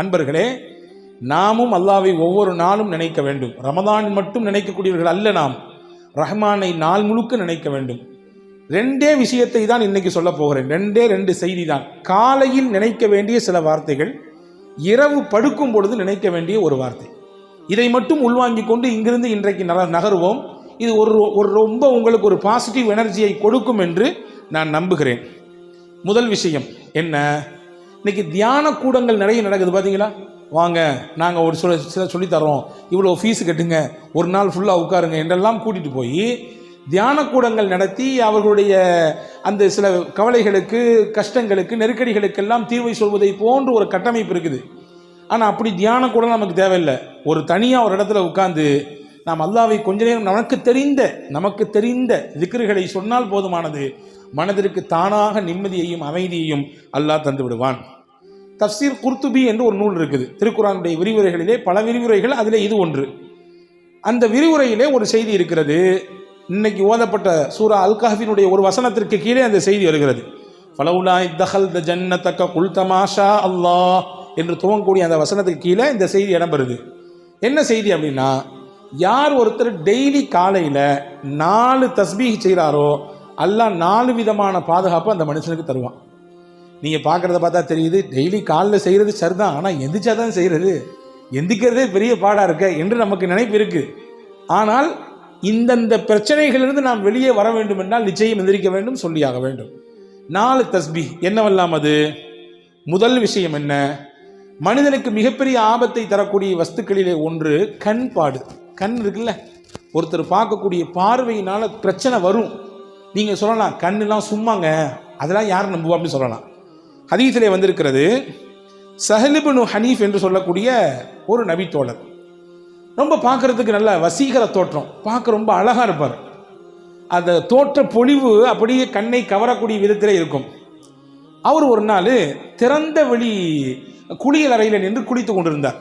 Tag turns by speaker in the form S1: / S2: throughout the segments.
S1: அன்பர்களே நாமும் அல்லாவை ஒவ்வொரு நாளும் நினைக்க வேண்டும். ரமதான் மட்டும் நினைக்கக்கூடியவர்கள் அல்ல நாம். ரஹ்மானை நாள் முழுக்க நினைக்க வேண்டும். ரெண்டே விஷயத்தை தான் இன்னைக்கு சொல்ல போகிறேன். ரெண்டே ரெண்டு செய்தி தான். காலையில் நினைக்க வேண்டிய சில வார்த்தைகள் இரவு படுக்கும் பொழுது நினைக்க வேண்டிய ஒரு வார்த்தை. இதை மட்டும் உள்வாங்கி கொண்டு இங்கிருந்து இன்றைக்கு நகருவோம். இது ஒரு ஒரு ரொம்ப உங்களுக்கு ஒரு பாசிட்டிவ் எனர்ஜியை கொடுக்கும் என்று நான் நம்புகிறேன். முதல் விஷயம் என்ன? இன்னைக்கு தியான கூடங்கள் நிறைய நடக்குது பார்த்தீங்களா வாங்க நாங்கள் ஒரு சில சில சொல்லித்தரோம் இவ்வளோ ஃபீஸ் கட்டுங்க ஒரு நாள் ஃபுல்லாக உட்காருங்க என்றெல்லாம் கூட்டிகிட்டு போய் தியான கூடங்கள் நடத்தி அவர்களுடைய அந்த சில கவலைகளுக்கு கஷ்டங்களுக்கு நெருக்கடிகளுக்கெல்லாம் தீர்வை சொல்வதை போன்று ஒரு கட்டமைப்பு இருக்குது. ஆனால் அப்படி தியான கூட நமக்கு தேவையில்லை. ஒரு தனியாக ஒரு இடத்துல உட்காந்து நாம் அல்லாவை கொஞ்ச நேரம் நமக்கு தெரிந்த நமக்கு தெரிந்த திக்ருகளை சொன்னால் போதுமானது. மனதிற்கு தானாக நிம்மதியையும் அமைதியையும் அல்லாஹ் தந்து விடுவான் தஃப்சீர் குர்துபி என்று ஒரு நூல் இருக்குது. திருக்குறானுடைய விரிவுரைகளிலே பல விரிவுரைகள் அதில் இது ஒன்று. அந்த விரிவுரையிலே ஒரு செய்தி இருக்கிறது. இன்னைக்கு ஓதப்பட்ட சூரா அல்காஃபினுடைய ஒரு வசனத்திற்கு கீழே அந்த செய்தி வருகிறது. ஃபலவுலா இத்தஹல் த ஜன்னத்தக்க குல் அல்லாஹ் என்று துவங்கக்கூடிய அந்த வசனத்துக்கு கீழே இந்த செய்தி இடம்பெறுது. என்ன செய்தி அப்படின்னா யார் ஒருத்தர் டெய்லி காலையில் நாலு தஸ்பீஹ் செய்கிறாரோ அல்லாஹ் நாலு விதமான பாதுகாப்பு அந்த மனுஷனுக்கு தருவான். நீங்கள் பார்க்குறத பார்த்தா தெரியுது டெய்லி காலில் செய்கிறது சரிதான் ஆனால் எந்திரிச்சா தான் செய்கிறது எந்திக்கிறதே பெரிய பாடாக இருக்க என்று நமக்கு நினைப்பு இருக்குது ஆனால் இந்தந்த பிரச்சனைகளிலிருந்து நாம் வெளியே வர வேண்டும் என்றால் நிச்சயம் எந்திரிக்க வேண்டும் சொல்லியாக வேண்டும். நாலு தஸ்பி என்னவெல்லாம் அது? முதல் விஷயம் என்ன? மனிதனுக்கு மிகப்பெரிய ஆபத்தை தரக்கூடிய வஸ்துக்களிலே ஒன்று கண் பாடு. கண் இருக்குல்ல? ஒருத்தர் பார்க்கக்கூடிய பார்வையினால் பிரச்சனை வரும். நீங்கள் சொல்லலாம் கண்ணுலாம் சும்மாங்க அதெல்லாம் யார் நம்புவா அப்படின்னு சொல்லலாம். ஹதீஸிலே வந்திருக்கிறது சஹலிபனு ஹனீஃப் என்று சொல்லக்கூடிய ஒரு நபித்தோழர். ரொம்ப பார்க்கறதுக்கு நல்ல வசீகர தோற்றம். பார்க்க ரொம்ப அழகாக இருப்பார். அந்த தோற்ற பொழிவு அப்படியே கண்ணை கவரக்கூடிய விதத்தில் இருக்கும். அவர் ஒரு நாள் திறந்த வெளி குளியல் அறையில் நின்று குளித்து கொண்டிருந்தார்.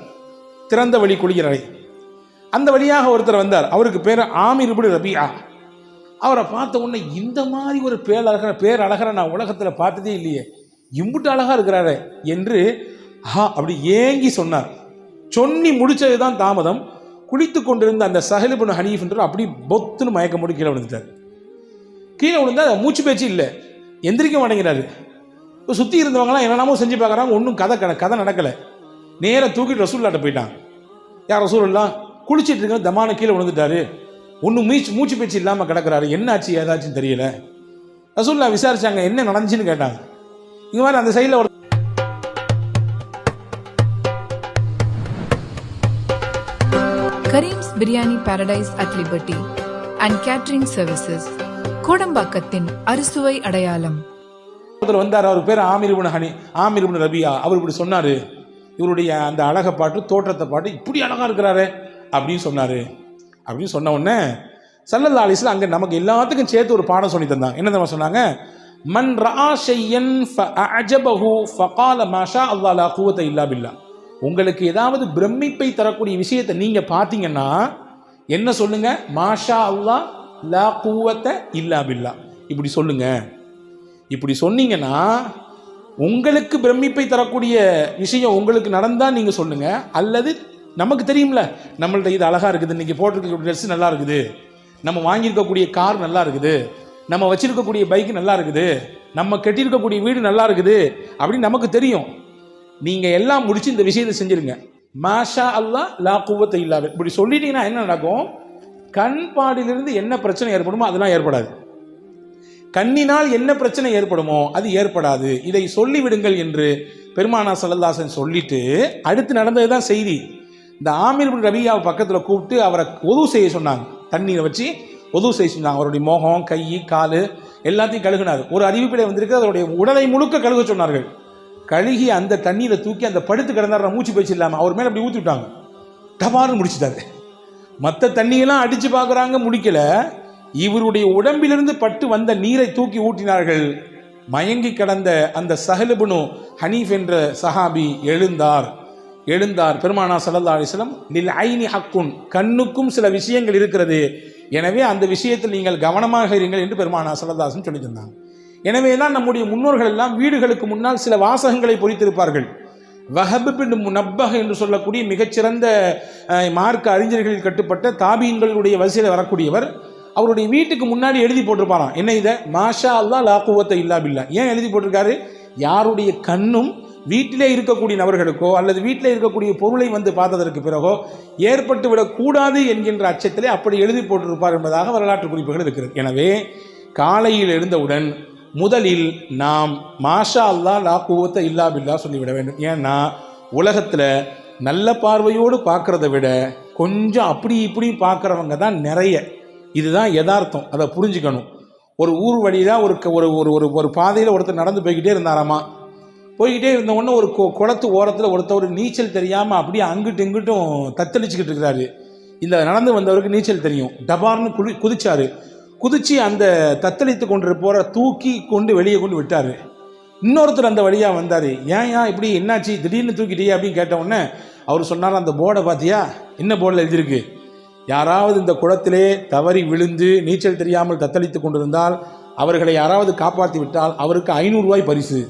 S1: திறந்த வழி குளியல் அறை. அந்த வழியாக ஒருத்தர் வந்தார். அவருக்கு பேர் ஆமீர் இப்படி ரபியா அவரை பார்த்த உடனே இந்த மாதிரி ஒரு பேரழகரை பேரழகரை நான் உலகத்தில் பார்த்ததே இல்லையே. இம்புட்டு அழகாக இருக்கிறாரே என்று ஹா அப்படி ஏங்கி சொன்னார். சொன்னி முடிச்சது தான் தாமதம். குளித்து கொண்டிருந்த அந்த சஹலிபுன் ஹனீஃப் என்று அப்படி பொத்துன்னு மயக்கம் போட்டு கீழே விழுந்துட்டார். கீழே விழுந்தா மூச்சு பேச்சு இல்லை. எந்திரிக்க மாட்டேங்கிறாரு. இப்போ சுற்றி இருந்தவங்களாம் என்னென்னமோ செஞ்சு பார்க்குறாங்க. ஒன்றும் கதை கட கதை நடக்கலை. நேராக தூக்கிட்டு ரசூல்லாட்ட போயிட்டான். யார் ரசூல்லா குளிச்சிட்டு இருக்க தமான கீழே விழுந்துட்டாரு. ஒன்றும் மூச்சு மூச்சு பேச்சு இல்லாமல் கிடக்கிறாரு. என்ன ஆச்சு ஏதாச்சுன்னு தெரியல. ரசூல்லா விசாரிச்சாங்க என்ன நடந்துச்சுன்னு கேட்டாங்க. இங்க மாதிரி அந்த சைடில் ஒரு
S2: Karim's biryani paradise at liberty and catering services கோடம்பாக்கத்தின் அறுசுவை அடையாளம்
S1: ஒருத்தர் வந்தார் அவர் பேர் ஆமிர் இப்னு ஹனி ஆமிர் இப்னு ரபியா அவர் இப்படி சொன்னார். இவருடைய அந்த அழகை பாட்டு தோற்றத்தை பாட்டு இப்படி அழகாக இருக்கிறாரு அப்படின்னு சொன்னார். அப்படின்னு சொன்ன உடனே சல்லல்லா அலிஸ்ல அங்கே நமக்கு எல்லாத்துக்கும் சேர்த்து ஒரு பாடம் சொல்லி தந்தாங்க என்ன தெரியுமா சொன்னாங்க? மன் ரா ஷையன் ஃபஅஜபஹு ஃபகால மாஷா அல்லா லா கூவத்தை இல்லா பில்லா உங்களுக்கு ஏதாவது பிரமிப்பை தரக்கூடிய விஷயத்தை நீங்கள் பார்த்தீங்கன்னா என்ன சொல்லுங்க? மாஷா அல்லா லா கூவத்தை இல்லா பில்லா இப்படி சொல்லுங்க. இப்படி சொன்னீங்கன்னா உங்களுக்கு பிரமிப்பை தரக்கூடிய விஷயம் உங்களுக்கு நடந்தால் நீங்கள் சொல்லுங்கள் அல்லது நமக்கு தெரியும்ல நம்மள்ட்ட இது அழகாக இருக்குது இன்றைக்கி போட்டிருக்கக்கூடிய ட்ரெஸ் நல்லா இருக்குது. நம்ம வாங்கியிருக்கக்கூடிய கார் நல்லா இருக்குது. நம்ம வச்சிருக்கக்கூடிய பைக் நல்லா இருக்குது. நம்ம கட்டியிருக்கக்கூடிய வீடு நல்லா இருக்குது அப்படின்னு நமக்கு தெரியும். நீங்கள் எல்லாம் முடிச்சு இந்த விஷயத்தை செஞ்சிருங்க. மாஷா அல்லாஹ் லா குவத்தை இல்லாத. இப்படி சொல்லிட்டீங்கன்னா என்ன நடக்கும்? கண் பாடிலிருந்து என்ன பிரச்சனை ஏற்படுமோ அதெல்லாம் ஏற்படாது. கண்ணினால் என்ன பிரச்சனை ஏற்படுமோ அது ஏற்படாது. இதை சொல்லிவிடுங்கள் என்று பெருமானா சல்லல்லாசன் சொல்லிட்டு அடுத்து நடந்தது தான் செய்தி. இந்த ஆமீர் ரவியாவை ரபியாவை பக்கத்தில் கூப்பிட்டு அவரை உதவு செய்ய சொன்னாங்க. தண்ணீரை வச்சு பொது செய்ய சொன்னாங்க. அவருடைய முகம் கை கால் எல்லாத்தையும் கழுகுனார். ஒரு அறிவிப்பில் வந்திருக்கு அவருடைய உடலை முழுக்க கழுக சொன்னார்கள். கழுகி அந்த தண்ணீரை தூக்கி அந்த படுத்து கிடந்தார் மூச்சு பயிற்சி இல்லாமல் அவர் மேலே அப்படி ஊற்றி விட்டாங்க டபார்னு முடிச்சுட்டாரு. மற்ற தண்ணியெல்லாம் அடித்து பார்க்குறாங்க முடிக்கல. இவருடைய உடம்பிலிருந்து பட்டு வந்த நீரை தூக்கி ஊட்டினார்கள். மயங்கி கிடந்த அந்த சஹலுபுனு ஹனீஃப் என்ற சஹாபி எழுந்தார். எழுந்தார். பெருமானா சல்லா அலிஸ்லம் நில் ஐனி ஹக்குன். கண்ணுக்கும் சில விஷயங்கள் இருக்கிறது. எனவே அந்த விஷயத்தில் நீங்கள் கவனமாக இருங்கள் என்று பெருமானா சரதாசன் சொல்லி தந்தாங்க எனவே தான் நம்முடைய முன்னோர்கள் எல்லாம் வீடுகளுக்கு முன்னால் சில வாசகங்களை பொறித்திருப்பார்கள். வஹபு பின் நப்பக என்று சொல்லக்கூடிய மிகச்சிறந்த மார்க்க அறிஞர்களில் கட்டுப்பட்ட தாபீன்களுடைய வரிசையில் வரக்கூடியவர் அவருடைய வீட்டுக்கு முன்னாடி எழுதி போட்டிருப்பாராம். என்ன இதை? மாஷா அல்லா லாக்குவத்தை குவத்தை இல்லா பில்லா. ஏன் எழுதி போட்டிருக்காரு? யாருடைய கண்ணும் வீட்டிலே இருக்கக்கூடிய நபர்களுக்கோ அல்லது வீட்டிலே இருக்கக்கூடிய பொருளை வந்து பார்த்ததற்கு பிறகோ ஏற்பட்டு விடக்கூடாது என்கின்ற அச்சத்திலே அப்படி எழுதி போட்டிருப்பார் என்பதாக வரலாற்று குறிப்புகள் இருக்கிறது. எனவே காலையில் எழுந்தவுடன் முதலில் நாம் மாஷா அல்லா லா குவத்தை இல்லா பில்லா சொல்லிவிட வேண்டும். ஏன்னா உலகத்தில் நல்ல பார்வையோடு பார்க்கறத விட கொஞ்சம் அப்படி இப்படி பார்க்குறவங்க தான் நிறைய. இதுதான் யதார்த்தம். அதை புரிஞ்சுக்கணும். ஒரு ஊர் வழியில் ஒரு க- ஒரு ஒரு ஒரு ஒரு பாதையில் ஒருத்தர் நடந்து போய்கிட்டே இருந்தாராமா? போய்கிட்டே இருந்த உடனே ஒரு கொ- குளத்து ஓரத்தில் ஒருத்தர் நீச்சல் தெரியாமல் அப்படியே அங்கிட்டு இங்கிட்டும் தத்தளிச்சுக்கிட்டு இருக்கிறாரு. இந்த நடந்து வந்தவருக்கு நீச்சல் தெரியும். டபார்னு குளி குதிச்சார். குதித்து அந்த தத்தளித்து கொண்டு போகிற தூக்கி கொண்டு வெளியே கொண்டு விட்டார். இன்னொருத்தர் அந்த வழியாக வந்தார். ஏன் ஏன் இப்படி என்னாச்சு? திடீர்னு தூக்கிட்டியே? அப்படின்னு கேட்டவுடனே அவர் சொன்னார் அந்த போர்டை பார்த்தியா என்ன போர்டில் எழுதியிருக்கு? யாராவது இந்த குளத்திலே தவறி விழுந்து நீச்சல் தெரியாமல் தத்தளித்து கொண்டிருந்தால் அவர்களை யாராவது காப்பாற்றி விட்டால் அவருக்கு ஐநூறுரூவாய் பரிசு.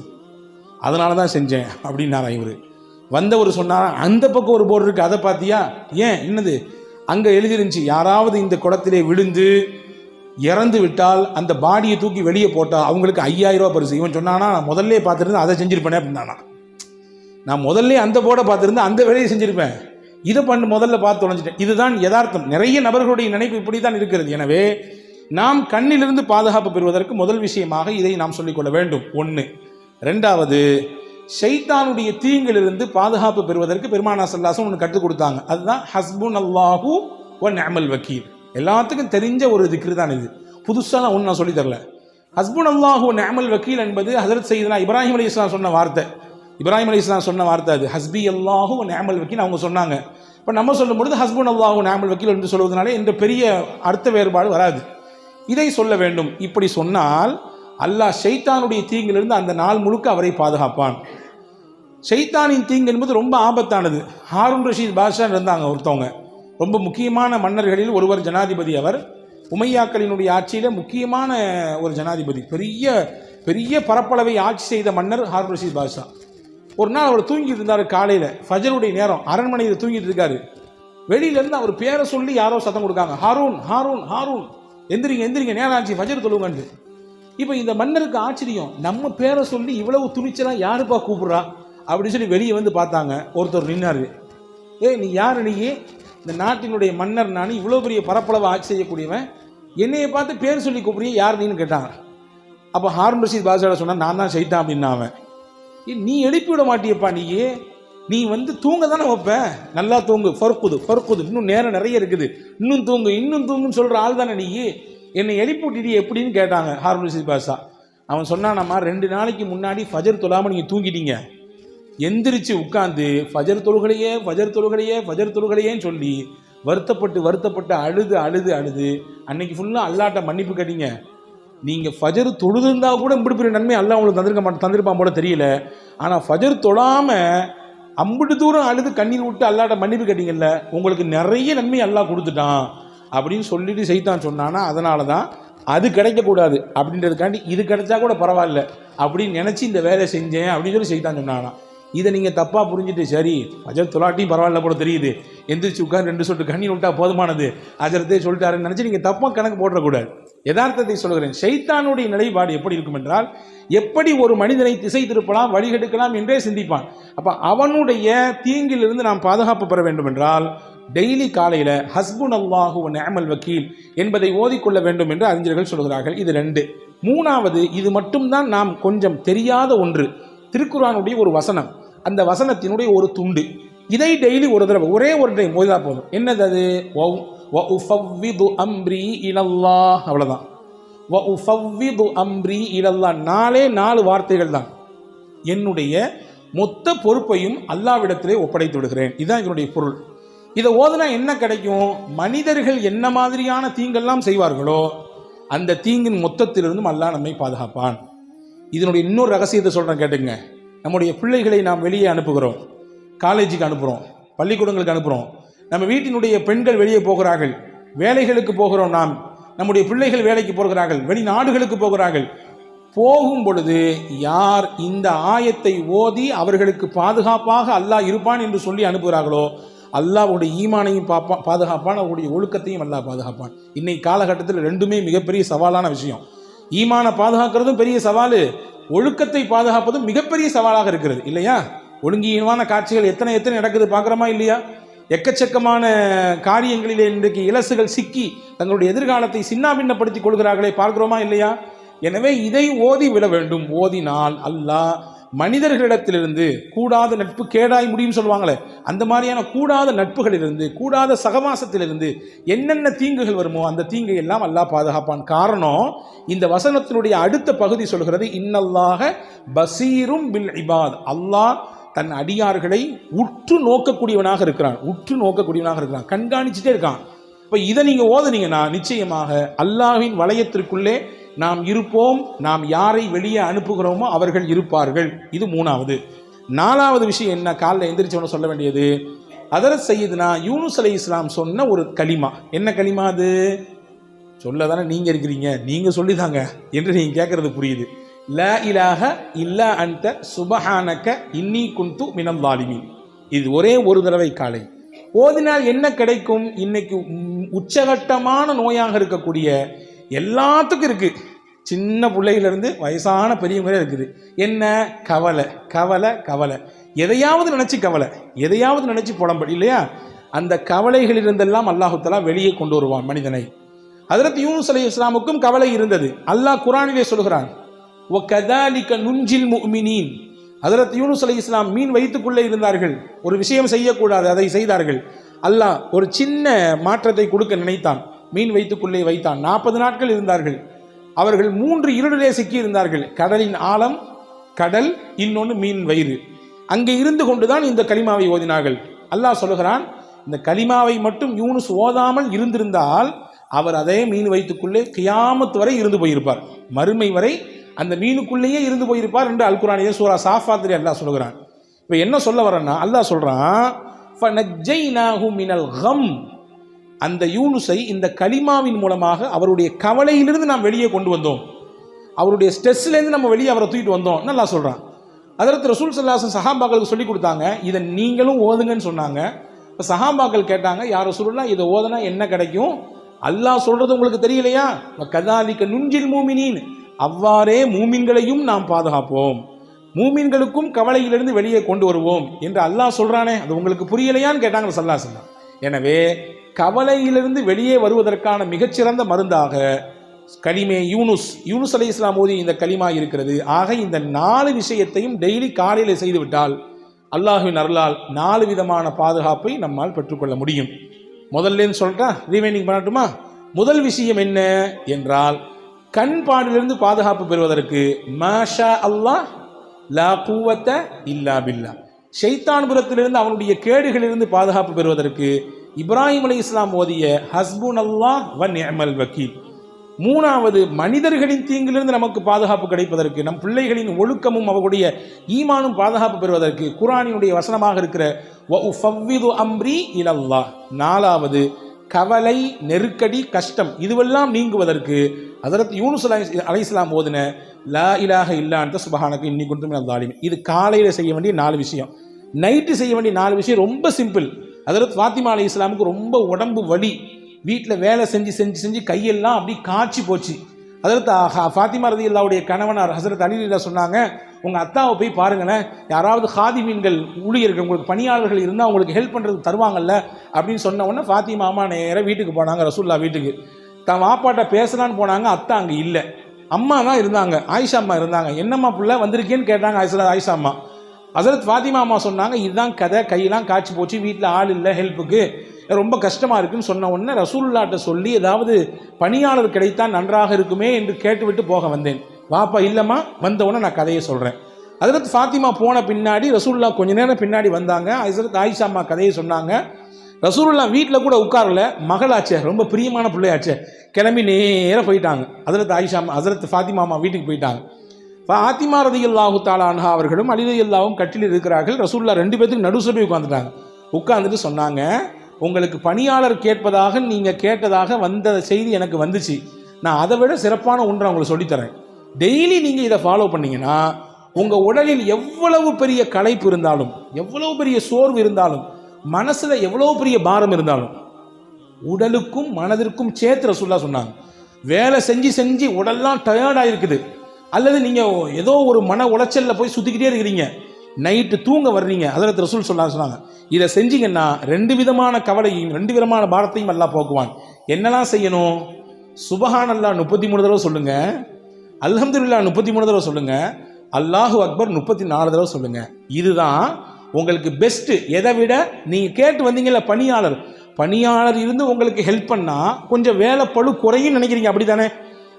S1: அதனால தான் செஞ்சேன் அப்படின்னாரா இவர். வந்தவர் சொன்னாரா அந்த பக்கம் ஒரு போர்டு இருக்குது அதை பார்த்தியா? ஏன்? என்னது? அங்கே எழுதிருந்துச்சு யாராவது இந்த குளத்திலே விழுந்து இறந்து விட்டால் அந்த பாடியை தூக்கி வெளியே போட்டால் அவங்களுக்கு ஐயாயிரம் ரூபா பரிசு. இவன் சொன்னானா நான் முதல்ல பார்த்துருந்து அதை செஞ்சுருப்பேனே அப்படின்னானா. நான் முதல்ல அந்த போர்டை பார்த்துருந்து அந்த வேலையை செஞ்சுருப்பேன். இதை பண்ணு முதல்ல பார்த்து தொலைஞ்சிட்டேன். இதுதான் யதார்த்தம். நிறைய நபர்களுடைய நினைப்பு இப்படி தான் இருக்கிறது. எனவே நாம் கண்ணிலிருந்து பாதுகாப்பு பெறுவதற்கு முதல் விஷயமாக இதை நாம் சொல்லிக்கொள்ள வேண்டும். ஒன்று ரெண்டாவது ஷைத்தானுடைய தீங்கிலிருந்து பாதுகாப்பு பெறுவதற்கு பெருமானா சல்லாசம் ஒன்று கற்றுக் கொடுத்தாங்க. அதுதான் ஹஸ்புன் அல்லாஹூ ஒன் அமல் வக்கீல். எல்லாத்துக்கும் தெரிஞ்ச ஒரு திக்ரு தான் இது புதுசாக ஒன்று நான் சொல்லித் தரல. ஹஸ்புன் அல்லாஹூ நேமல் வக்கீல் என்பது ஹசரத் சையதுனா இப்ராஹிம் அலி இஸ்லாம் சொன்ன வார்த்தை. இப்ராஹிம் அலி இஸ்லாம் சொன்ன வார்த்தை அது. ஹஸ்பி அல்லாஹூ நேமல் வக்கீல் அவங்க சொன்னாங்க. இப்போ நம்ம சொல்லும்பொழுது ஹஸ்புன் அல்லாஹூ நேமல் வக்கீல் என்று சொல்வதனாலே என்ற பெரிய அர்த்த வேறுபாடு வராது. இதை சொல்ல வேண்டும். இப்படி சொன்னால் அல்லாஹ் ஷைத்தானுடைய தீங்கிலிருந்து அந்த நாள் முழுக்க அவரை பாதுகாப்பான். ஷைத்தானின் தீங்கு என்பது ரொம்ப ஆபத்தானது. ஹாரூன் ரஷீத் பாஷா இருந்தாங்க ஒருத்தவங்க. ரொம்ப முக்கியமான மன்னர்களில் ஒருவர் ஜனாதிபதி அவர். உமையாக்களினுடைய ஆட்சியில் முக்கியமான ஒரு ஜனாதிபதி. பெரிய பெரிய பரப்பளவை ஆட்சி செய்த மன்னர் ஹாரூன் ரஷீத் பாஷா. ஒரு நாள் அவர் தூங்கிட்டு இருந்தார் காலையில். ஃபஜருடைய நேரம். அரண்மனையில் தூங்கிட்டு இருக்காரு. வெளியிலேருந்து அவர் பேரை சொல்லி யாரோ சத்தம் கொடுக்காங்க. ஹாரூன் ஹாரூன் ஹாரூன். எந்திரிங்க எந்திரிங்க. நேரம் ஆச்சு ஃபஜர் தொழுங்கன்ட்டு. இப்போ இந்த மன்னருக்கு ஆச்சரியம் நம்ம பேரை சொல்லி இவ்வளவு துணிச்சலாக யாருப்பா கூப்பிட்றா? அப்படின்னு சொல்லி வெளியே வந்து பார்த்தாங்க. ஒருத்தர் நின்னார். ஏய் நீ யார் நீ? இந்த நாட்டினுடைய மன்னர் நான் இவ்வளோ பெரிய பரப்பளவை ஆட்சி செய்யக்கூடியவன். என்னையை பார்த்து பேர் சொல்லி கூப்பிடுறிய யார் நீன்னு கேட்டாங்க அப்போ ஹாரூன் ரஷீத் பாஷாட சொன்னால் நான் தான் செய்தான் அப்படின்னா அவன். நீ எழுப்பி விட மாட்டியப்பா நீ. நீ வந்து தூங்க தானே வைப்ப. நல்லா தூங்கு. பொறுக்குது பொறுக்குது இன்னும் நேரம் நிறைய இருக்குது. இன்னும் தூங்கு இன்னும் தூங்குன்னு சொல்கிற ஆள் தானே நீ. என்னை எழுப்பி எப்படின்னு கேட்டாங்க ஹாரூன் ரஷீத் பாஷா அவன் சொன்னானம்மா ரெண்டு நாளைக்கு முன்னாடி ஃபஜர் தொழாமல் நீங்கள் தூங்கிட்டீங்க. எந்திரிச்சு உட்காந்து ஃபஜர் தொழுகளையே ஃபஜர் தொழுகளையே ஃபஜர் தொழுகளையேன்னு சொல்லி வருத்தப்பட்டு வருத்தப்பட்டு அழுது அழுது அழுது அன்னைக்கு ஃபுல்லாக அல்லாட்ட மன்னிப்பு கேட்டீங்க. நீங்கள் ஃபஜர் தொழுதுருந்தா கூட இப்படி பெரிய நன்மை அல்லாஹ் உங்களுக்கு தந்திருக்க மாட்டேன் தந்திருப்பான் போல தெரியல. ஆனால் ஃபஜர் தொழாமல் அம்பிட்டு தூரம் அழுது கண்ணீர் விட்டு அல்லாட்ட மன்னிப்பு கேட்டீங்கல்ல உங்களுக்கு நிறைய நன்மை அல்லா கொடுத்துட்டான். அப்படின்னு சொல்லிட்டு செய்தான் சொன்னான்னா அதனால தான் அது கிடைக்கக்கூடாது. அப்படின்றதுக்காண்டி இது கிடைச்சா கூட பரவாயில்ல. அப்படின்னு நினச்சி இந்த வேலையை செஞ்சேன் அப்படின்னு சொல்லி செய்தான் சொன்னானா. இதை நீங்கள் தப்பாக புரிஞ்சுட்டு சரி அஜர் தொலாட்டியும் பரவாயில்ல போல தெரியுது. எந்திரிச்சு உட்காந்து ரெண்டு சொட்டு கண்ணி விட்டா போதுமானது. அஜரத்தை சொல்லிட்டாருன்னு நினச்சி நீங்கள் தப்பாக கணக்கு போடக்கூடாது யதார்த்தத்தை சொல்கிறேன் சைத்தானுடைய நிலைப்பாடு எப்படி இருக்கும் என்றால் எப்படி ஒரு மனிதனை திசை திருப்பலாம் வழிகெடுக்கலாம் என்றே சிந்திப்பான். அப்போ அவனுடைய தீங்கிலிருந்து நாம் பாதுகாப்பு பெற வேண்டும் என்றால் டெய்லி காலையில் ஹஸ்புன் அல்லாஹு நேமல் வக்கீல் என்பதை ஓதிக்கொள்ள வேண்டும் என்று அறிஞர்கள் சொல்கிறார்கள் இது ரெண்டு. மூணாவது இது மட்டும்தான் நாம் கொஞ்சம் தெரியாத ஒன்று. திருக்குறானுடைய ஒரு வசனம். அந்த வசனத்தினுடைய ஒரு துண்டு. இதை டெய்லி ஒரு தடவை ஒரே ஒரு டைம் ஓதிதா போதும். என்னது அது? வ- அம்ரி இலல்லாஹ். அவ்வளோதான் வ உஃபவ்விது அம்ரி இலல்லா நாலே நாலு வார்த்தைகள் தான். என்னுடைய மொத்த பொறுப்பையும் அல்லாவிடத்திலே ஒப்படைத்து விடுகிறேன். இதுதான் இதனுடைய பொருள். இதை ஓதுனா என்ன கிடைக்கும்? மனிதர்கள் என்ன மாதிரியான தீங்கெல்லாம் செய்வார்களோ அந்த தீங்கின் மொத்தத்திலிருந்தும் அல்லாஹ் நம்மை பாதுகாப்பான். இதனுடைய இன்னொரு ரகசியத்தை சொல்கிறேன் கேட்டுங்க நம்முடைய பிள்ளைகளை நாம் வெளியே அனுப்புகிறோம். காலேஜுக்கு அனுப்புகிறோம். பள்ளிக்கூடங்களுக்கு அனுப்புகிறோம். நம்ம வீட்டினுடைய பெண்கள் வெளியே போகிறார்கள். வேலைகளுக்கு போகிறோம் நாம். நம்முடைய பிள்ளைகள் வேலைக்கு போகிறார்கள். வெளிநாடுகளுக்கு போகிறார்கள். போகும் பொழுது யார் இந்த ஆயத்தை ஓதி அவர்களுக்கு பாதுகாப்பாக அல்லாஹ் இருப்பான் என்று சொல்லி அனுப்புகிறார்களோ அல்லாவுடைய ஈமானையும் பார்ப்பான் பாதுகாப்பான் அவருடைய ஒழுக்கத்தையும் அல்லாஹ் பாதுகாப்பான். இன்னைக்கு காலகட்டத்தில் ரெண்டுமே மிகப்பெரிய சவாலான விஷயம். ஈமானை பாதுகாக்கிறதும் பெரிய சவால் ஒழுக்கத்தை பாதுகாப்பதும் மிகப்பெரிய சவாலாக இருக்கிறது. இல்லையா? ஒழுங்கீனமான காட்சிகள் எத்தனை எத்தனை நடக்குது பார்க்குறோமா இல்லையா? எக்கச்சக்கமான காரியங்களிலே இன்றைக்கு இலசுகள் சிக்கி தங்களுடைய எதிர்காலத்தை சின்னாபின்னப்படுத்திக் கொள்கிறார்களே பார்க்கிறோமா இல்லையா? எனவே இதை ஓதி விட வேண்டும். ஓதினால் அல்லாஹ் மனிதர்களிடத்திலிருந்து கூடாத நட்பு கேடாய் முடியும் சொல்லுவாங்களே அந்த மாதிரியான கூடாத நட்புகளிலிருந்து கூடாத சகவாசத்திலிருந்து என்னென்ன தீங்குகள் வருமோ அந்த தீங்கை எல்லாம் அல்லாஹ் பாதுகாப்பான். காரணம் இந்த வசனத்தினுடைய அடுத்த பகுதி சொல்கிறது இன்னல்லாக பசீரும் பில் இபாத். அல்லாஹ் தன் அடியார்களை உற்று நோக்கக்கூடியவனாக இருக்கிறான் உற்று நோக்கக்கூடியவனாக இருக்கிறான் கண்காணிச்சுட்டே இருக்கான். இப்போ இதை நீங்கள் ஓதுனீங்கன்னா நிச்சயமாக அல்லாஹ்வின் வளையத்திற்குள்ளே நாம் இருப்போம் நாம் யாரை வெளியே அனுப்புகிறோமோ அவர்கள் இருப்பார்கள். இது மூணாவது. நாலாவது விஷயம் என்ன? காலில் எந்திரிச்சவன சொல்ல வேண்டியது அதர செய்யுதுனா யூனுஸ் அலி இஸ்லாம் சொன்ன ஒரு களிமா. என்ன கலிமா அது? சொல்ல தானே நீங்கள் இருக்கிறீங்க. நீங்கள் சொல்லிதாங்க என்று நீங்கள் கேட்குறது புரியுது. ல இலாக இல்லா அந்த சுபஹானக்க இன்னி குந்து மினம் வாலிமீன் இது ஒரே ஒரு தடவை காலை. ஓதினால் என்ன கிடைக்கும்? இன்னைக்கு உம், உச்சகட்டமான நோயாக இருக்கக்கூடிய எல்லாத்துக்கும் இருக்குது சின்ன பிள்ளையிலேருந்து வயசான பெரியவங்க இருக்குது. என்ன? கவலை. கவலை கவலை. எதையாவது நினச்சி கவலை. எதையாவது நினச்சி புலம்படி இல்லையா? அந்த கவலைகளிலிருந்தெல்லாம் அல்லாஹு வெளியே கொண்டு வருவான் மனிதனை. ஹதரத் யூனுஸ் அலி இஸ்லாமுக்கும் கவலை இருந்தது. அல்லாஹ் குரானிலே சொல்கிறான் ஓ கதாலிக்க நுஞ்சில் முஃமினீன். ஹதரத் யூனுஸ் அலி இஸ்லாம் மீன் வயிற்றுக்குள்ளே இருந்தார்கள். ஒரு விஷயம் செய்யக்கூடாது அதை செய்தார்கள். அல்லாஹ் ஒரு சின்ன மாற்றத்தை கொடுக்க நினைத்தான். மீன் வைத்துக்குள்ளே வைத்தான். நாற்பது நாட்கள் இருந்தார்கள். அவர்கள் மூன்று இருளிலே சிக்கி இருந்தார்கள் கடலின் ஆழம் கடல் இன்னொன்று மீன் வயிறு. அங்கே இருந்து கொண்டுதான் இந்த கலிமாவை ஓதினார்கள். அல்லாஹ் சொல்லுகிறான் இந்த களிமாவை மட்டும் யூனுஸ் ஓதாமல் இருந்திருந்தால் அவர் அதே மீன் வைத்துக்குள்ளே கியாமத்து வரை இருந்து போயிருப்பார். மறுமை வரை அந்த மீனுக்குள்ளேயே இருந்து போயிருப்பார் என்று அல் குரானியே சூரா சாஃபாத்திரி அல்லாஹ் சொல்லுகிறான். இப்போ என்ன சொல்ல வரேன்னா அல்லாஹ் சொல்கிறான் அந்த யூனுஸை இந்த கலிமாவின் மூலமாக அவருடைய கவலையிலிருந்து நாம் வெளியே கொண்டு வந்தோம். அவருடைய ஸ்ட்ரெஸ்லேருந்து நம்ம வெளியே அவரை தூக்கிட்டு வந்தோம். நல்லா சொல்கிறான் அதற்கு ரசூல் சல்லாசன் சஹாபாக்களுக்கு சொல்லி கொடுத்தாங்க இதை நீங்களும் ஓதுங்கன்னு சொன்னாங்க. இப்போ சஹாபாக்கள் கேட்டாங்க யார் சொல்லலாம் இதை ஓதுனா என்ன கிடைக்கும்? அல்லாஹ் சொல்கிறது உங்களுக்கு தெரியலையா? கதாலிக்க நுஞ்சில் மூமினின். அவ்வாறே மூமின்களையும் நாம் பாதுகாப்போம். மூமின்களுக்கும் கவலையிலிருந்து வெளியே கொண்டு வருவோம் என்று அல்லாஹ் சொல்கிறானே அது உங்களுக்கு புரியலையான்னு கேட்டாங்க சல்லாசன் எனவே கவலையிலிருந்து வெளியே வருவதற்கான மிகச்சிறந்த மருந்தாக கலிமே யூனுஸ். யூனுஸ் அலி இஸ்லாம் ஓதி இந்த களிமா இருக்கிறது. ஆக இந்த நாலு விஷயத்தையும் டெய்லி காலையில் செய்துவிட்டால் அல்லாஹுவின் அருளால் நாலு விதமான பாதுகாப்பை நம்மால் பெற்றுக்கொள்ள முடியும். முதல்லேன்னு சொல்லிட்டா ரீவைனிங் பண்ணட்டுமா? முதல் விஷயம் என்ன என்றால் கண் பாடிலிருந்து பாதுகாப்பு பெறுவதற்கு மாஷா அல்லாஹ் லா கூவத்த இல்லா பில்லா. ஷைத்தான்புரத்திலிருந்து அவனுடைய கேடுகளிலிருந்து பாதுகாப்பு பெறுவதற்கு இப்ராஹிம் அலி இஸ்லாம் ஓதிய ஹஸ்புன் அல்லாஹ் வன் நிஅமல் வக்கீல். மூணாவது மனிதர்களின் தீங்கிலிருந்து நமக்கு பாதுகாப்பு கிடைப்பதற்கு நம் பிள்ளைகளின் ஒழுக்கமும் அவர்களுடைய ஈமானும் பாதுகாப்பு பெறுவதற்கு குரானினுடைய வசனமாக இருக்கிற அம்ரி இலல்லா நாலாவது கவலை நெருக்கடி கஷ்டம் இதுவெல்லாம் நீங்குவதற்கு அதற்கு யூனுஸ் அலை இஸ்லாம் ஓதின லா இலாக இல்லான்ட்டு சுபஹானக்கு இன்னி குன்றுமே தாலிம் இது காலையில் செய்ய வேண்டிய நாலு விஷயம். நைட்டு செய்ய வேண்டிய நாலு விஷயம் ரொம்ப சிம்பிள். ஹதரத் ஃபாத்திமா அலி இஸ்லாமுக்கு ரொம்ப உடம்பு வலி. வீட்டில் வேலை செஞ்சு செஞ்சு செஞ்சு கையெல்லாம் அப்படி காய்ச்சி போச்சு. ஹதரத் ஃபாத்திமா ரதி அல்லாவுடைய கணவனார் ஹசரத் அலிலா சொன்னாங்க உங்கள் அத்தாவை போய் பாருங்களேன். யாராவது ஹாதிமீன்கள் ஊழியர்கள் உங்களுக்கு பணியாளர்கள் இருந்தால் உங்களுக்கு ஹெல்ப் பண்ணுறதுக்கு தருவாங்கல்ல அப்படின்னு சொன்ன உடனே ஃபாத்திமா அம்மா நேராக வீட்டுக்கு போனாங்க ரசூல்லா வீட்டுக்கு. தன் வாப்பாட்ட பேசலான்னு போனாங்க அத்தா அங்கே இல்லை. அம்மா தான் இருந்தாங்க ஆயிஷா அம்மா இருந்தாங்க. என்னம்மா பிள்ளை வந்திருக்கேன்னு கேட்டாங்க ஆயிஷா ஆயிஷா அம்மா. ஹசரத் ஃபாத்திமா அம்மா சொன்னாங்க இதுதான் கதை கையெல்லாம் காய்ச்சி போச்சு வீட்டில் ஆள் இல்லை ஹெல்ப்புக்கு. ரொம்ப கஷ்டமாக இருக்குன்னு சொன்ன உடனே ரசூல்லாட்ட சொல்லி ஏதாவது பணியாளர் கிடைத்தால் நன்றாக இருக்குமே என்று கேட்டுவிட்டு போக வந்தேன். வாப்பா இல்லைம்மா. வந்தவுடனே நான் கதையை சொல்கிறேன் ஹசரத் ஃபாத்திமா போன பின்னாடி ரசூல்லா கொஞ்ச நேரம் பின்னாடி வந்தாங்க. ஹசரத் ஆயிஷா அம்மா கதையை சொன்னாங்க. ரசூல்லா வீட்டில் கூட உட்காரல. மகளாச்சே ரொம்ப பிரியமான பிள்ளையாச்சே. கிளம்பி நேராக போயிட்டாங்க. ஹசரத் ஆயிஷா அம்மா ஹசரத் ஃபாத்திமா அம்மா வீட்டுக்கு போயிட்டாங்க. ஃபாத்திமா ரதியுல்லாஹு தாலான்ஹா அவர்களும் அலிரதியுல்லாவும் கட்டில் இருக்கிறார்கள். ரசூல்லா ரெண்டு பேத்துக்கு நடுசபை உட்காந்துட்டாங்க உட்காந்துட்டு சொன்னாங்க உங்களுக்கு பணியாளர் கேட்பதாக நீங்கள் கேட்டதாக வந்த செய்தி எனக்கு வந்துச்சு. நான் அதை விட சிறப்பான ஒன்றை உங்களுக்கு சொல்லித்தரேன் டெய்லி நீங்கள் இதை ஃபாலோ பண்ணிங்கன்னா உங்கள் உடலில் எவ்வளவு பெரிய களைப்பு இருந்தாலும் எவ்வளவு பெரிய சோர்வு இருந்தாலும் மனசில் எவ்வளோ பெரிய பாரம் இருந்தாலும் உடலுக்கும் மனதிற்கும் சேர்த்து ரசூல்லா சொன்னாங்க. வேலை செஞ்சு செஞ்சு உடல்லாம் டயர்டாக இருக்குது அல்லது நீங்கள் ஏதோ ஒரு மன உளைச்சலில் போய் சுற்றிக்கிட்டே இருக்கிறீங்க. நைட்டு தூங்க வர்றீங்க. அதில் ரசூல் சொல்லா சொன்னாங்க. இதை செஞ்சீங்கன்னா ரெண்டு விதமான கவலையும் ரெண்டு விதமான பாரத்தையும் எல்லாம் போக்குவான். என்னெல்லாம் செய்யணும்? சுபஹான் அல்லா முப்பத்தி மூணு தடவை சொல்லுங்க. அல்ஹம்துலில்லா முப்பத்தி மூணு தடவை சொல்லுங்க. அல்லாஹு அக்பர் முப்பத்தி நாலு தடவை சொல்லுங்க. இதுதான் உங்களுக்கு பெஸ்ட்டு எதை விட நீங்கள் கேட்டு வந்தீங்கல்ல பணியாளர். பணியாளர் இருந்து உங்களுக்கு ஹெல்ப் பண்ணால் கொஞ்சம் வேலை பழு குறையும் நினைக்கிறீங்க. அப்படி தானே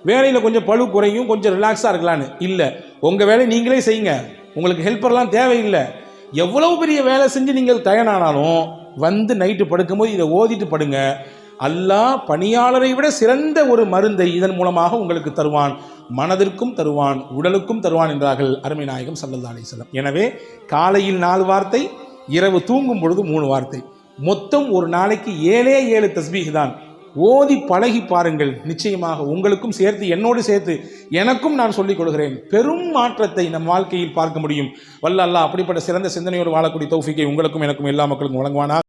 S1: வேலையில் கொஞ்சம் பழு குறையும் கொஞ்சம் ரிலாக்ஸாக இருக்கலான்னு இல்லை. உங்கள் வேலையை நீங்களே செய்யுங்க. உங்களுக்கு ஹெல்ப்பர்லாம் தேவையில்லை. எவ்வளவு பெரிய வேலை செஞ்சு நீங்கள் தயனானாலும் வந்து நைட்டு படுக்கும்போது இதை ஓதிட்டு படுங்க. அல்லாஹ் பணியாளரை விட சிறந்த ஒரு மருந்தை இதன் மூலமாக உங்களுக்கு தருவான். மனதிற்கும் தருவான் உடலுக்கும் தருவான் என்றார்கள் அருமை நாயகம் சல்லல்லா அலிஸ்லாம் எனவே காலையில் நாலு வார்த்தை இரவு தூங்கும் பொழுது மூணு வார்த்தை. மொத்தம் ஒரு நாளைக்கு ஏழே ஏழு தஸ்பீக் தான். ஓதி பழகி பாருங்கள். நிச்சயமாக உங்களுக்கும் சேர்த்து என்னோடு சேர்த்து எனக்கும் நான் சொல்லிக் கொடுக்கிறேன் பெரும் மாற்றத்தை நம் வாழ்க்கையில் பார்க்க முடியும். வல்ல அல்லா அப்படிப்பட்ட சிறந்த சிந்தனையோடு வாழக்கூடிய தௌஃபிக்கை உங்களுக்கும் எனக்கும் எல்லா மக்களுக்கும் வழங்குவானா